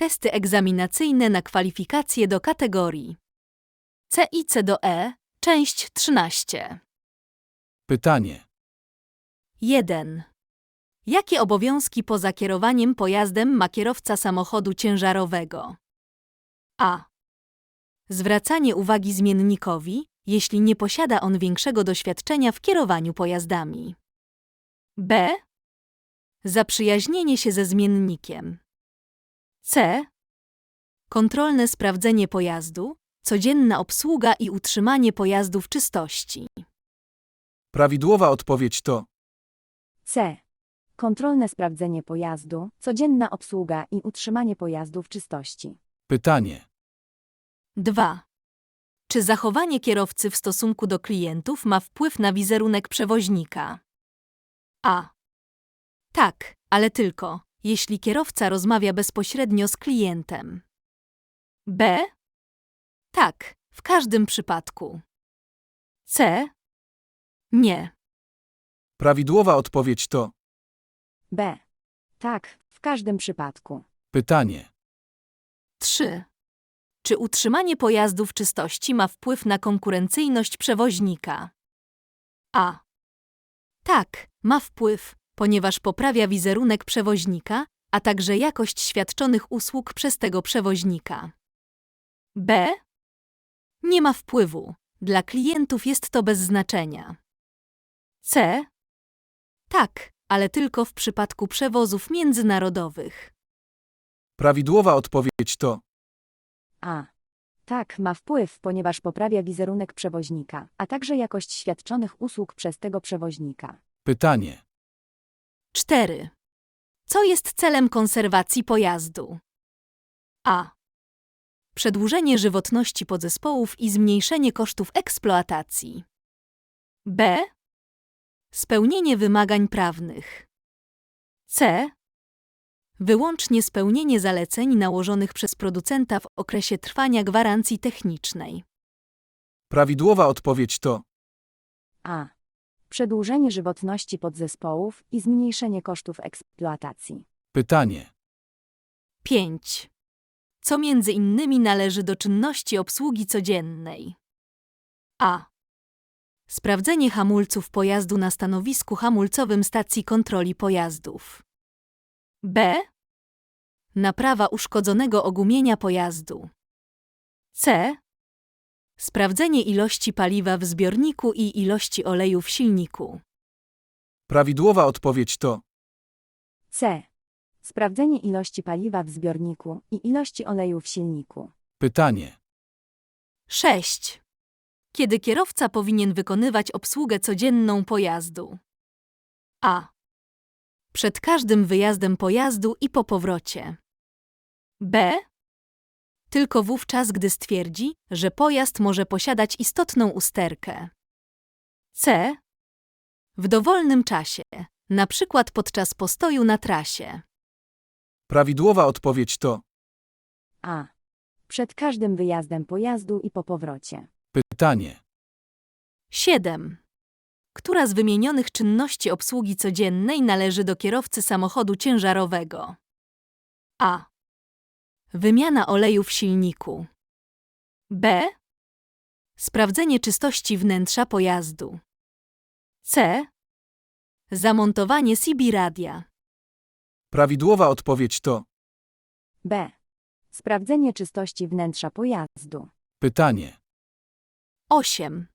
Testy egzaminacyjne na kwalifikacje do kategorii C i C do E, część 13. Pytanie. 1. Jakie obowiązki poza kierowaniem pojazdem ma kierowca samochodu ciężarowego? A. Zwracanie uwagi zmiennikowi, jeśli nie posiada on większego doświadczenia w kierowaniu pojazdami. B. Zaprzyjaźnienie się ze zmiennikiem. C. Kontrolne sprawdzenie pojazdu, codzienna obsługa i utrzymanie pojazdu w czystości. Prawidłowa odpowiedź to C. Kontrolne sprawdzenie pojazdu, codzienna obsługa i utrzymanie pojazdu w czystości. pytanie. 2. Czy zachowanie kierowcy w stosunku do klientów ma wpływ na wizerunek przewoźnika? A. Tak, ale tylko, jeśli kierowca rozmawia bezpośrednio z klientem. B. Tak, w każdym przypadku. C. Nie. Prawidłowa odpowiedź to B. Tak, w każdym przypadku. pytanie. 3. Czy utrzymanie pojazdu w czystości ma wpływ na konkurencyjność przewoźnika? A. Tak, ma wpływ, ponieważ poprawia wizerunek przewoźnika, a także jakość świadczonych usług przez tego przewoźnika. B. Nie ma wpływu. Dla klientów jest to bez znaczenia. C. Tak, ale tylko w przypadku przewozów międzynarodowych. Prawidłowa odpowiedź to A. Tak, ma wpływ, ponieważ poprawia wizerunek przewoźnika, a także jakość świadczonych usług przez tego przewoźnika. pytanie. 4. Co jest celem konserwacji pojazdu? A. Przedłużenie żywotności podzespołów i zmniejszenie kosztów eksploatacji. B. Spełnienie wymagań prawnych. C. Wyłącznie spełnienie zaleceń nałożonych przez producenta w okresie trwania gwarancji technicznej. Prawidłowa odpowiedź to A. Przedłużenie żywotności podzespołów i zmniejszenie kosztów eksploatacji. pytanie. 5. Co między innymi należy do czynności obsługi codziennej? A. Sprawdzenie hamulców pojazdu na stanowisku hamulcowym stacji kontroli pojazdów. B. Naprawa uszkodzonego ogumienia pojazdu. C. Sprawdzenie ilości paliwa w zbiorniku i ilości oleju w silniku. Prawidłowa odpowiedź to C. Sprawdzenie ilości paliwa w zbiorniku i ilości oleju w silniku. pytanie. 6. Kiedy kierowca powinien wykonywać obsługę codzienną pojazdu? A. Przed każdym wyjazdem pojazdu i po powrocie. B. Tylko wówczas, gdy stwierdzi, że pojazd może posiadać istotną usterkę. C. W dowolnym czasie, na przykład podczas postoju na trasie. Prawidłowa odpowiedź to A. Przed każdym wyjazdem pojazdu i po powrocie. pytanie. 7. Która z wymienionych czynności obsługi codziennej należy do kierowcy samochodu ciężarowego? A. Wymiana oleju w silniku. B. Sprawdzenie czystości wnętrza pojazdu. C. Zamontowanie CB radia. Prawidłowa odpowiedź to B. Sprawdzenie czystości wnętrza pojazdu. pytanie. 8.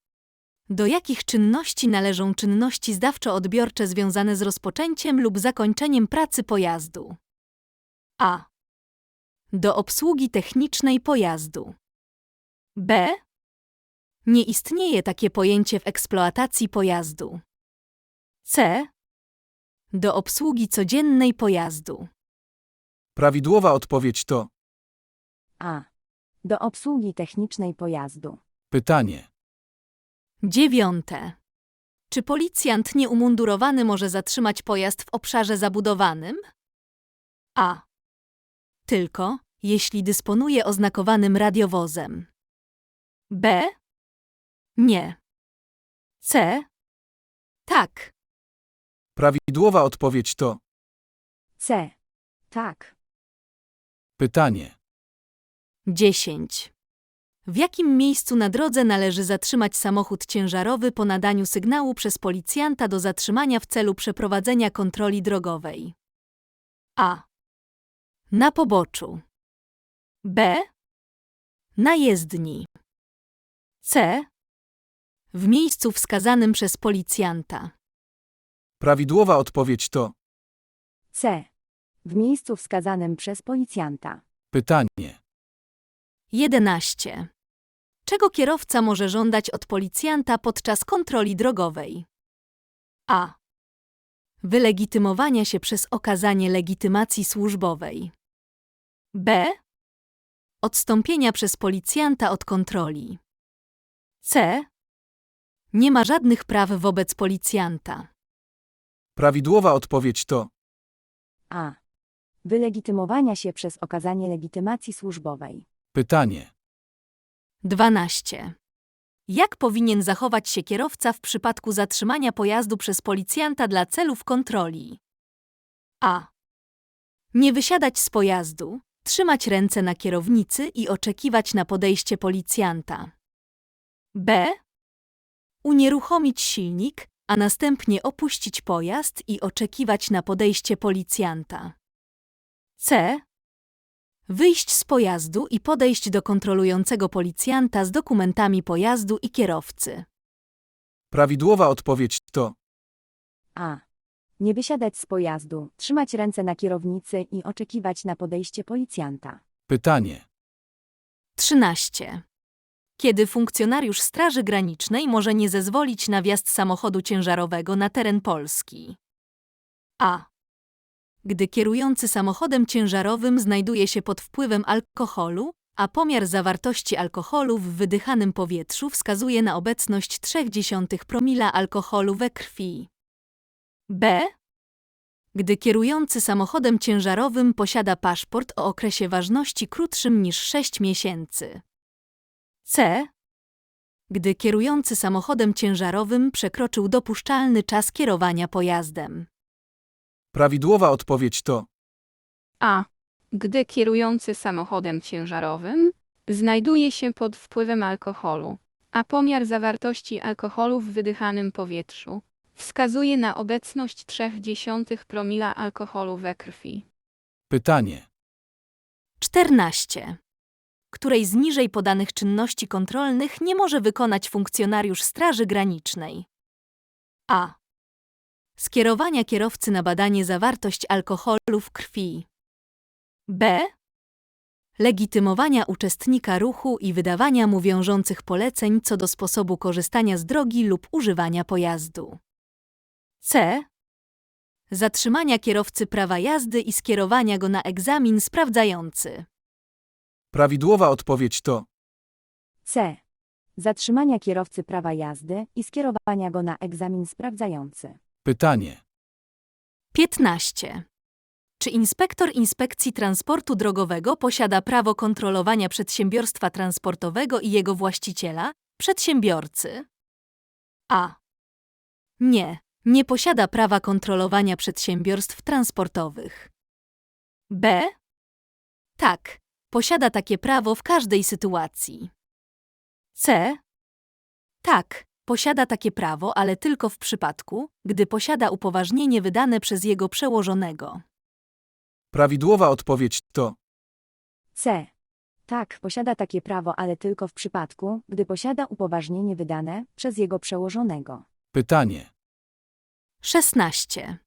Do jakich czynności należą czynności zdawczo-odbiorcze związane z rozpoczęciem lub zakończeniem pracy pojazdu? A. Do obsługi technicznej pojazdu. B. Nie istnieje takie pojęcie w eksploatacji pojazdu. C. Do obsługi codziennej pojazdu. Prawidłowa odpowiedź to A. Do obsługi technicznej pojazdu. pytanie. Dziewiąte. Czy policjant nieumundurowany może zatrzymać pojazd w obszarze zabudowanym? A. Tylko, jeśli dysponuje oznakowanym radiowozem. B. Nie. C. Tak. Prawidłowa odpowiedź to C. Tak. Pytanie. 10. W jakim miejscu na drodze należy zatrzymać samochód ciężarowy po nadaniu sygnału przez policjanta do zatrzymania w celu przeprowadzenia kontroli drogowej? A. Na poboczu. B. Na jezdni. C. W miejscu wskazanym przez policjanta. Prawidłowa odpowiedź to C. W miejscu wskazanym przez policjanta. pytanie. 11. Czego kierowca może żądać od policjanta podczas kontroli drogowej? A. Wylegitymowania się przez okazanie legitymacji służbowej. B. Odstąpienia przez policjanta od kontroli. C. Nie ma żadnych praw wobec policjanta. Prawidłowa odpowiedź to A. Wylegitymowania się przez okazanie legitymacji służbowej. pytanie. 12. Jak powinien zachować się kierowca w przypadku zatrzymania pojazdu przez policjanta dla celów kontroli? A. Nie wysiadać z pojazdu, trzymać ręce na kierownicy i oczekiwać na podejście policjanta. B. Unieruchomić silnik, a następnie opuścić pojazd i oczekiwać na podejście policjanta. C. Wyjść z pojazdu i podejść do kontrolującego policjanta z dokumentami pojazdu i kierowcy. Prawidłowa odpowiedź to A. Nie wysiadać z pojazdu, trzymać ręce na kierownicy i oczekiwać na podejście policjanta. pytanie. 13. Kiedy funkcjonariusz Straży Granicznej może nie zezwolić na wjazd samochodu ciężarowego na teren Polski? A. Gdy kierujący samochodem ciężarowym znajduje się pod wpływem alkoholu, a pomiar zawartości alkoholu w wydychanym powietrzu wskazuje na obecność 0,3 promila alkoholu we krwi. B. Gdy kierujący samochodem ciężarowym posiada paszport o okresie ważności krótszym niż 6 miesięcy. C. Gdy kierujący samochodem ciężarowym przekroczył dopuszczalny czas kierowania pojazdem. Prawidłowa odpowiedź to A. Gdy kierujący samochodem ciężarowym znajduje się pod wpływem alkoholu, a pomiar zawartości alkoholu w wydychanym powietrzu wskazuje na obecność 0,3 promila alkoholu we krwi. pytanie. 14. Której z niżej podanych czynności kontrolnych nie może wykonać funkcjonariusz Straży Granicznej? A. Skierowania kierowcy na badanie zawartość alkoholu w krwi. B. Legitymowania uczestnika ruchu i wydawania mu wiążących poleceń co do sposobu korzystania z drogi lub używania pojazdu. C. Zatrzymania kierowcy prawa jazdy i skierowania go na egzamin sprawdzający. Prawidłowa odpowiedź to C. Zatrzymania kierowcy prawa jazdy i skierowania go na egzamin sprawdzający. pytanie. 15. Czy inspektor inspekcji transportu drogowego posiada prawo kontrolowania przedsiębiorstwa transportowego i jego właściciela, przedsiębiorcy? A. Nie, nie posiada prawa kontrolowania przedsiębiorstw transportowych. B. Tak, posiada takie prawo w każdej sytuacji. C. Tak, posiada takie prawo, ale tylko w przypadku, gdy posiada upoważnienie wydane przez jego przełożonego. Prawidłowa odpowiedź to C. Tak, posiada takie prawo, ale tylko w przypadku, gdy posiada upoważnienie wydane przez jego przełożonego. pytanie. 16.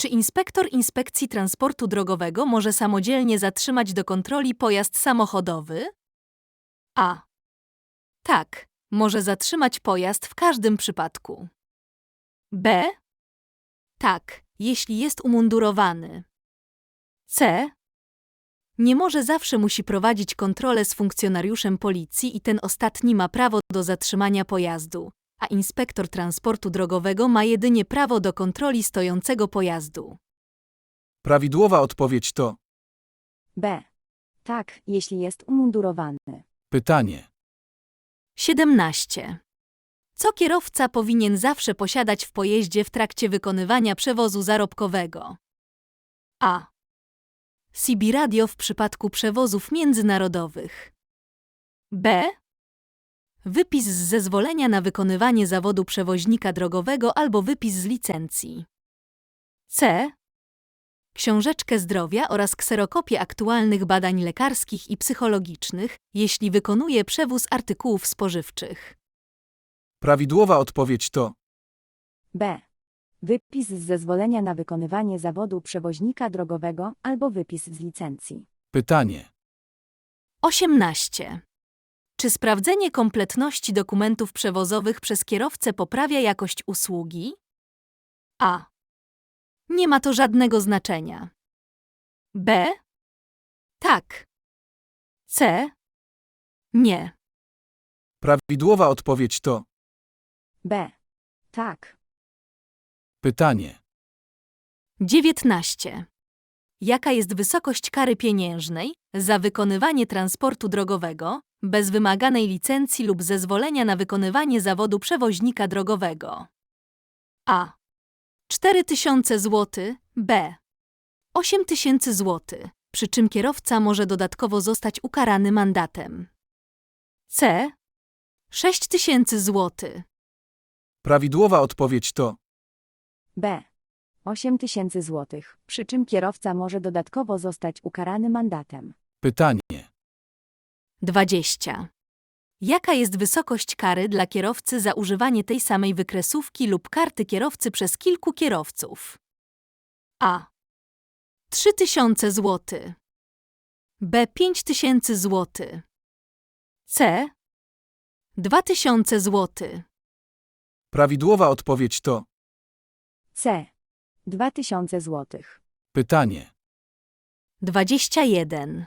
Czy inspektor inspekcji transportu drogowego może samodzielnie zatrzymać do kontroli pojazd samochodowy? A. Tak, może zatrzymać pojazd w każdym przypadku. B. Tak, jeśli jest umundurowany. C. Nie może zawsze musi prowadzić kontrolę z funkcjonariuszem policji i ten ostatni ma prawo do zatrzymania pojazdu, a inspektor transportu drogowego ma jedynie prawo do kontroli stojącego pojazdu. Prawidłowa odpowiedź to B. Tak, jeśli jest umundurowany. pytanie. 17. Co kierowca powinien zawsze posiadać w pojeździe w trakcie wykonywania przewozu zarobkowego? A. CB Radio w przypadku przewozów międzynarodowych. B. Wypis z zezwolenia na wykonywanie zawodu przewoźnika drogowego albo wypis z licencji. C. Książeczkę zdrowia oraz kserokopię aktualnych badań lekarskich i psychologicznych, jeśli wykonuje przewóz artykułów spożywczych. Prawidłowa odpowiedź to B. Wypis z zezwolenia na wykonywanie zawodu przewoźnika drogowego albo wypis z licencji. pytanie. 18. Czy sprawdzenie kompletności dokumentów przewozowych przez kierowcę poprawia jakość usługi? A. Nie ma to żadnego znaczenia. B. Tak. C. Nie. Prawidłowa odpowiedź to B. Tak. pytanie. 19. Jaka jest wysokość kary pieniężnej za wykonywanie transportu drogowego bez wymaganej licencji lub zezwolenia na wykonywanie zawodu przewoźnika drogowego? A. 4000 zł, B. 8000 zł, przy czym kierowca może dodatkowo zostać ukarany mandatem. C. 6000 zł. Prawidłowa odpowiedź to B. 8 tysięcy złotych, przy czym kierowca może dodatkowo zostać ukarany mandatem. pytanie. 20. Jaka jest wysokość kary dla kierowcy za używanie tej samej wykresówki lub karty kierowcy przez kilku kierowców? A. 3000 zł. B. 5000 zł. C. 2000 zł. Prawidłowa odpowiedź to C. 2000 złotych. pytanie. 21.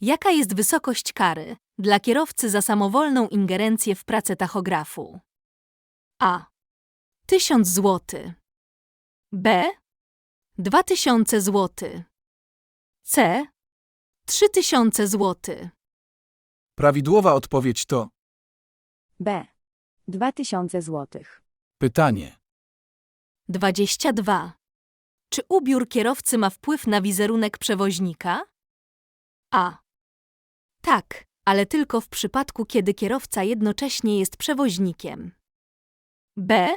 Jaka jest wysokość kary dla kierowcy za samowolną ingerencję w pracę tachografu? A. 1000 zł. B. 2000 zł. C. 3000 zł. Prawidłowa odpowiedź to B. 2000 złotych. pytanie. 22. Czy ubiór kierowcy ma wpływ na wizerunek przewoźnika? A. Tak, ale tylko w przypadku, kiedy kierowca jednocześnie jest przewoźnikiem. B.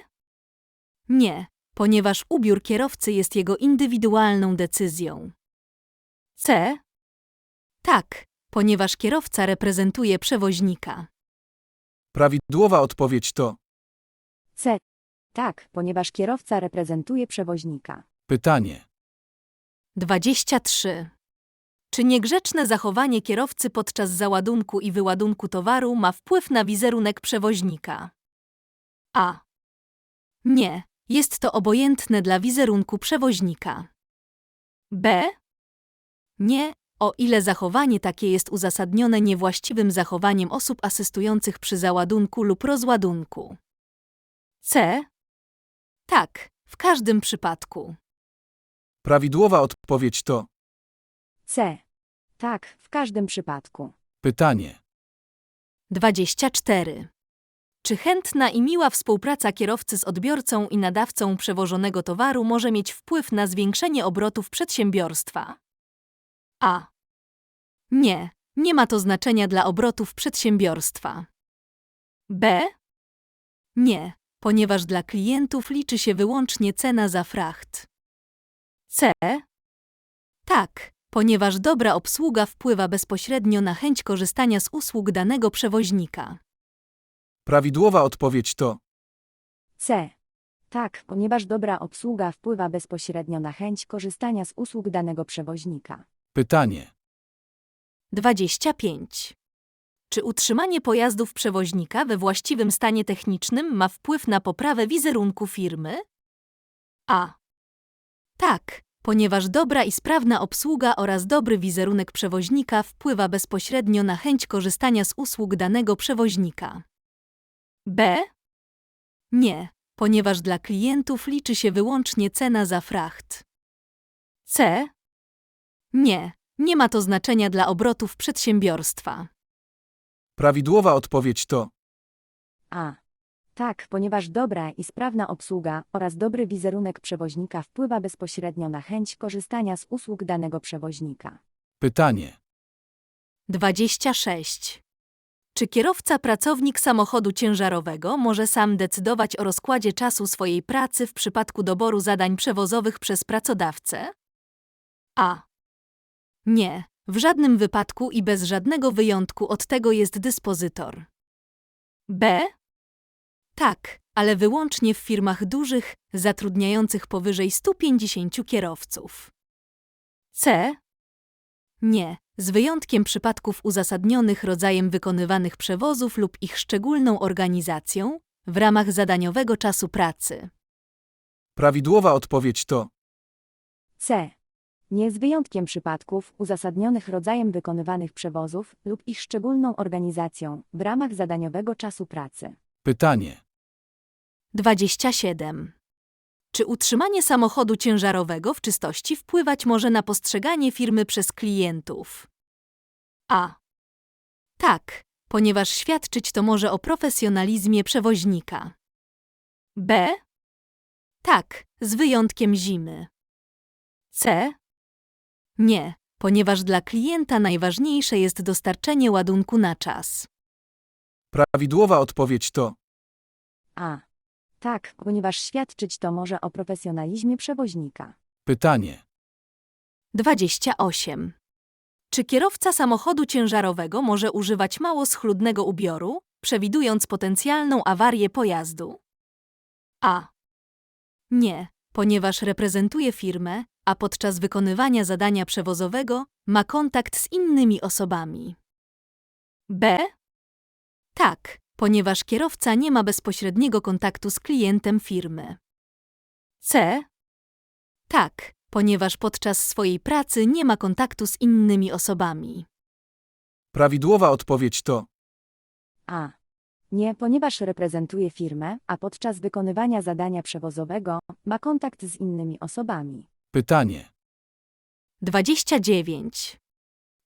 Nie, ponieważ ubiór kierowcy jest jego indywidualną decyzją. C. Tak, ponieważ kierowca reprezentuje przewoźnika. Prawidłowa odpowiedź to C. Tak, ponieważ kierowca reprezentuje przewoźnika. pytanie. 23. Czy niegrzeczne zachowanie kierowcy podczas załadunku i wyładunku towaru ma wpływ na wizerunek przewoźnika? A. Nie, jest to obojętne dla wizerunku przewoźnika. B. Nie, o ile zachowanie takie jest uzasadnione niewłaściwym zachowaniem osób asystujących przy załadunku lub rozładunku. C. Tak, w każdym przypadku. Prawidłowa odpowiedź to C. Tak, w każdym przypadku. pytanie. 24. Czy chętna i miła współpraca kierowcy z odbiorcą i nadawcą przewożonego towaru może mieć wpływ na zwiększenie obrotów przedsiębiorstwa? A. Nie, nie ma to znaczenia dla obrotów przedsiębiorstwa. B. Nie, ponieważ dla klientów liczy się wyłącznie cena za fracht. C. Tak, ponieważ dobra obsługa wpływa bezpośrednio na chęć korzystania z usług danego przewoźnika. Prawidłowa odpowiedź to C. Tak, ponieważ dobra obsługa wpływa bezpośrednio na chęć korzystania z usług danego przewoźnika. pytanie. 25. Czy utrzymanie pojazdów przewoźnika we właściwym stanie technicznym ma wpływ na poprawę wizerunku firmy? A. Tak, ponieważ dobra i sprawna obsługa oraz dobry wizerunek przewoźnika wpływa bezpośrednio na chęć korzystania z usług danego przewoźnika. B. Nie, ponieważ dla klientów liczy się wyłącznie cena za fracht. C. Nie, nie ma to znaczenia dla obrotów przedsiębiorstwa. Prawidłowa odpowiedź to A. Tak, ponieważ dobra i sprawna obsługa oraz dobry wizerunek przewoźnika wpływa bezpośrednio na chęć korzystania z usług danego przewoźnika. Pytanie. 26. Czy kierowca pracownik samochodu ciężarowego może sam decydować o rozkładzie czasu swojej pracy w przypadku doboru zadań przewozowych przez pracodawcę? A. Nie, w żadnym wypadku i bez żadnego wyjątku od tego jest dyspozytor. B. Tak, ale wyłącznie w firmach dużych, zatrudniających powyżej 150 kierowców. C. Nie, z wyjątkiem przypadków uzasadnionych rodzajem wykonywanych przewozów lub ich szczególną organizacją w ramach zadaniowego czasu pracy. Prawidłowa odpowiedź to C. Nie z wyjątkiem przypadków uzasadnionych rodzajem wykonywanych przewozów lub ich szczególną organizacją w ramach zadaniowego czasu pracy. pytanie. 27. Czy utrzymanie samochodu ciężarowego w czystości wpływać może na postrzeganie firmy przez klientów? A. Tak, ponieważ świadczyć to może o profesjonalizmie przewoźnika. B. Tak, z wyjątkiem zimy. C. Nie, ponieważ dla klienta najważniejsze jest dostarczenie ładunku na czas. Prawidłowa odpowiedź to A. Tak, ponieważ świadczyć to może o profesjonalizmie przewoźnika. pytanie. 28. Czy kierowca samochodu ciężarowego może używać mało schludnego ubioru, przewidując potencjalną awarię pojazdu? A. Nie, ponieważ reprezentuje firmę, a podczas wykonywania zadania przewozowego ma kontakt z innymi osobami. B. Tak, ponieważ kierowca nie ma bezpośredniego kontaktu z klientem firmy. C. Tak, ponieważ podczas swojej pracy nie ma kontaktu z innymi osobami. Prawidłowa odpowiedź to A. Nie, ponieważ reprezentuje firmę, a podczas wykonywania zadania przewozowego ma kontakt z innymi osobami. Pytanie. 29.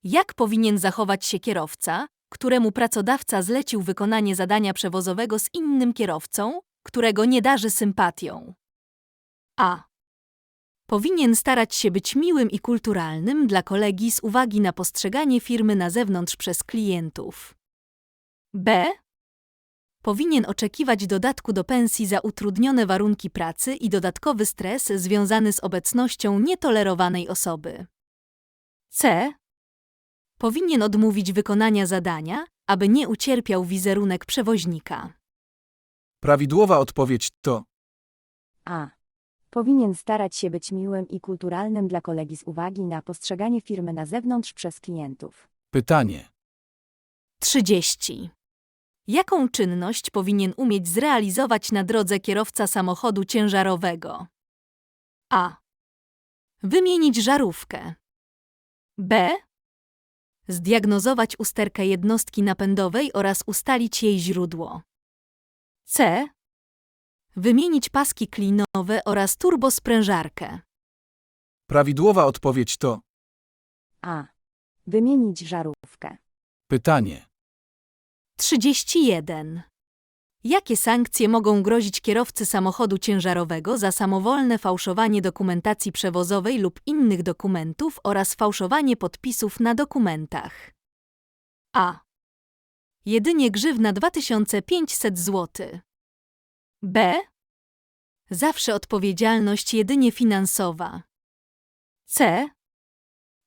Jak powinien zachować się kierowca, któremu pracodawca zlecił wykonanie zadania przewozowego z innym kierowcą, którego nie darzy sympatią? A. Powinien starać się być miłym i kulturalnym dla kolegi z uwagi na postrzeganie firmy na zewnątrz przez klientów. B. Powinien oczekiwać dodatku do pensji za utrudnione warunki pracy i dodatkowy stres związany z obecnością nietolerowanej osoby. C. Powinien odmówić wykonania zadania, aby nie ucierpiał wizerunek przewoźnika. Prawidłowa odpowiedź to A. Powinien starać się być miłym i kulturalnym dla kolegi z uwagi na postrzeganie firmy na zewnątrz przez klientów. pytanie. 30. Jaką czynność powinien umieć zrealizować na drodze kierowca samochodu ciężarowego? A. Wymienić żarówkę. B. Zdiagnozować usterkę jednostki napędowej oraz ustalić jej źródło. C. Wymienić paski klinowe oraz turbosprężarkę. Prawidłowa odpowiedź to A. Wymienić żarówkę. pytanie. 31. Jakie sankcje mogą grozić kierowcy samochodu ciężarowego za samowolne fałszowanie dokumentacji przewozowej lub innych dokumentów oraz fałszowanie podpisów na dokumentach? A. Jedynie grzywna 2500 zł. B. Zawsze odpowiedzialność jedynie finansowa. C.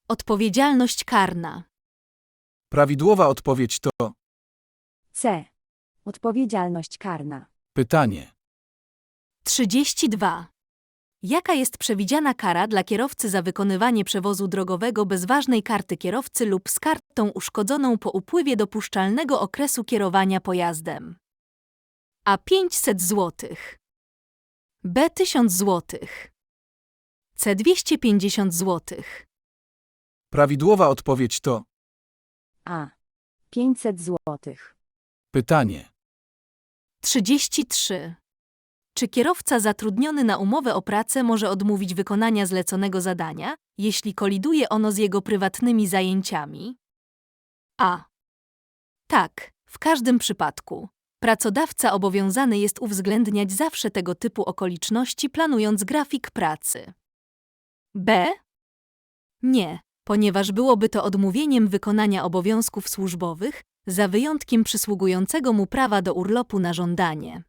Odpowiedzialność karna. Prawidłowa odpowiedź to C. Odpowiedzialność karna. pytanie. 32. Jaka jest przewidziana kara dla kierowcy za wykonywanie przewozu drogowego bez ważnej karty kierowcy lub z kartą uszkodzoną po upływie dopuszczalnego okresu kierowania pojazdem? A 500 zł. B 1000 zł. C 250 zł. Prawidłowa odpowiedź to A. 500 złotych. Pytanie. 33. Czy kierowca zatrudniony na umowę o pracę może odmówić wykonania zleconego zadania, jeśli koliduje ono z jego prywatnymi zajęciami? A. Tak, w każdym przypadku, Pracodawca obowiązany jest uwzględniać zawsze tego typu okoliczności, planując grafik pracy. B. Nie, ponieważ byłoby to odmówieniem wykonania obowiązków służbowych, za wyjątkiem przysługującego mu prawa do urlopu na żądanie.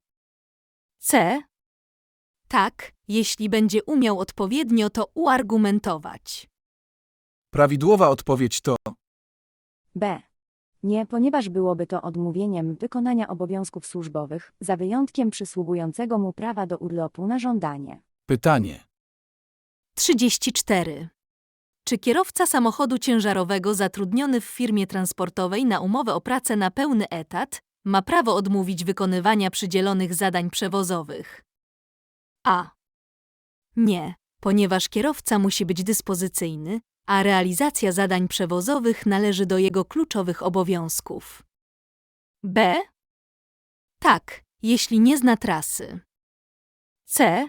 C. Tak, jeśli będzie umiał odpowiednio to uargumentować. Prawidłowa odpowiedź to B. Nie, ponieważ byłoby to odmówieniem wykonania obowiązków służbowych, za wyjątkiem przysługującego mu prawa do urlopu na żądanie. pytanie. 34. Czy kierowca samochodu ciężarowego zatrudniony w firmie transportowej na umowę o pracę na pełny etat ma prawo odmówić wykonywania przydzielonych zadań przewozowych? A. Nie, ponieważ kierowca musi być dyspozycyjny, a realizacja zadań przewozowych należy do jego kluczowych obowiązków. B. Tak, jeśli nie zna trasy. C.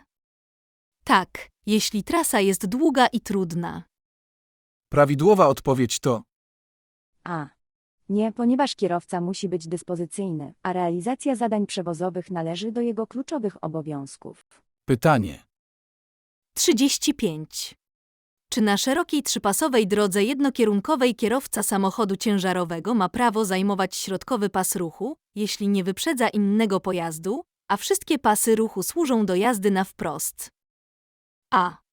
Tak, jeśli trasa jest długa i trudna. Prawidłowa odpowiedź to A. Nie, ponieważ kierowca musi być dyspozycyjny, a realizacja zadań przewozowych należy do jego kluczowych obowiązków. pytanie. 35. Czy na szerokiej trzypasowej drodze jednokierunkowej kierowca samochodu ciężarowego ma prawo zajmować środkowy pas ruchu, jeśli nie wyprzedza innego pojazdu, a wszystkie pasy ruchu służą do jazdy na wprost? A.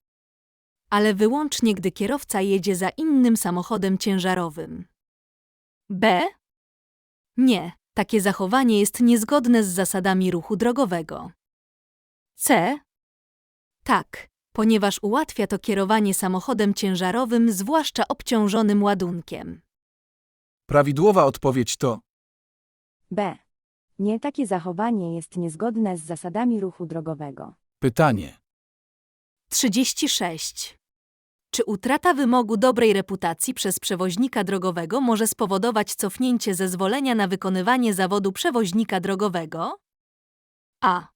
Ale wyłącznie gdy kierowca jedzie za innym samochodem ciężarowym. B. Nie, takie zachowanie jest niezgodne z zasadami ruchu drogowego. C. Tak, ponieważ ułatwia to kierowanie samochodem ciężarowym, zwłaszcza obciążonym ładunkiem. Prawidłowa odpowiedź to B. Nie, takie zachowanie jest niezgodne z zasadami ruchu drogowego. pytanie. 36. Czy utrata wymogu dobrej reputacji przez przewoźnika drogowego może spowodować cofnięcie zezwolenia na wykonywanie zawodu przewoźnika drogowego? A.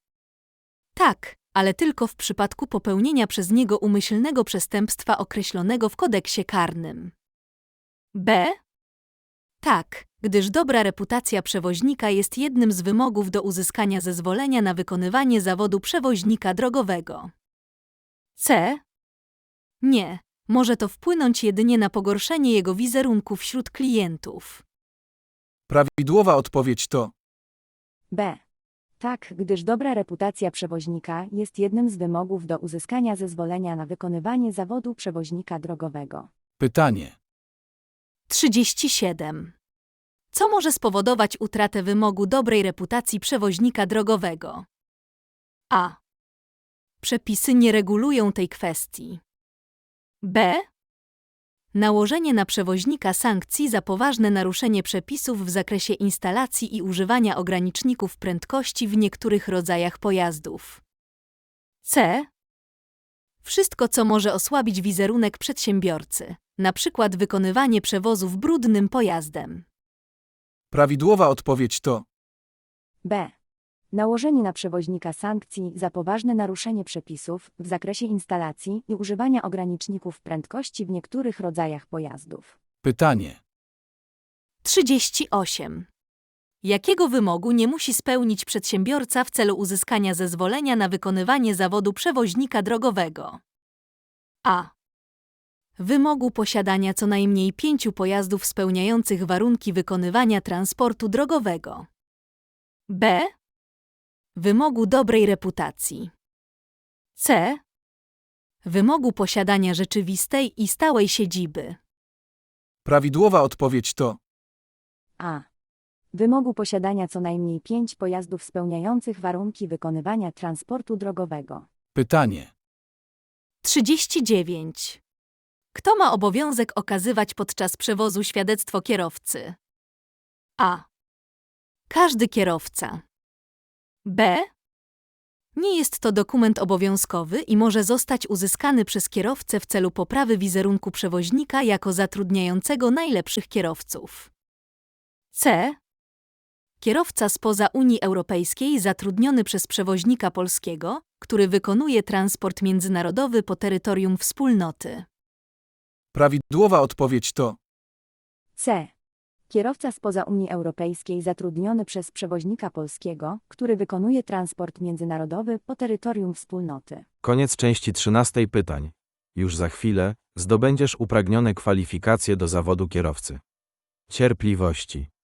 Tak, ale tylko w przypadku popełnienia przez niego umyślnego przestępstwa określonego w kodeksie karnym. B. Tak, gdyż dobra reputacja przewoźnika jest jednym z wymogów do uzyskania zezwolenia na wykonywanie zawodu przewoźnika drogowego. C. Nie, może to wpłynąć jedynie na pogorszenie jego wizerunku wśród klientów. Prawidłowa odpowiedź to B. Tak, gdyż dobra reputacja przewoźnika jest jednym z wymogów do uzyskania zezwolenia na wykonywanie zawodu przewoźnika drogowego. pytanie. 37. Co może spowodować utratę wymogu dobrej reputacji przewoźnika drogowego? A. Przepisy nie regulują tej kwestii. B. Nałożenie na przewoźnika sankcji za poważne naruszenie przepisów w zakresie instalacji i używania ograniczników prędkości w niektórych rodzajach pojazdów. C. Wszystko, co może osłabić wizerunek przedsiębiorcy, na przykład wykonywanie przewozów brudnym pojazdem. Prawidłowa odpowiedź to B. Nałożenie na przewoźnika sankcji za poważne naruszenie przepisów w zakresie instalacji i używania ograniczników prędkości w niektórych rodzajach pojazdów. pytanie. 38. Jakiego wymogu nie musi spełnić przedsiębiorca w celu uzyskania zezwolenia na wykonywanie zawodu przewoźnika drogowego? A. Wymogu posiadania co najmniej pięciu pojazdów spełniających warunki wykonywania transportu drogowego. B. Wymogu dobrej reputacji. C. Wymogu posiadania rzeczywistej i stałej siedziby. Prawidłowa odpowiedź to A. Wymogu posiadania co najmniej pięć pojazdów spełniających warunki wykonywania transportu drogowego. pytanie. 39. Kto ma obowiązek okazywać podczas przewozu świadectwo kierowcy? A. Każdy kierowca. B. Nie jest to dokument obowiązkowy i może zostać uzyskany przez kierowcę w celu poprawy wizerunku przewoźnika jako zatrudniającego najlepszych kierowców. C. Kierowca spoza Unii Europejskiej zatrudniony przez przewoźnika polskiego, który wykonuje transport międzynarodowy po terytorium wspólnoty. Prawidłowa odpowiedź to C. Kierowca spoza Unii Europejskiej zatrudniony przez przewoźnika polskiego, który wykonuje transport międzynarodowy po terytorium wspólnoty. Koniec części 13 pytań. Już za chwilę zdobędziesz upragnione kwalifikacje do zawodu kierowcy. Cierpliwości.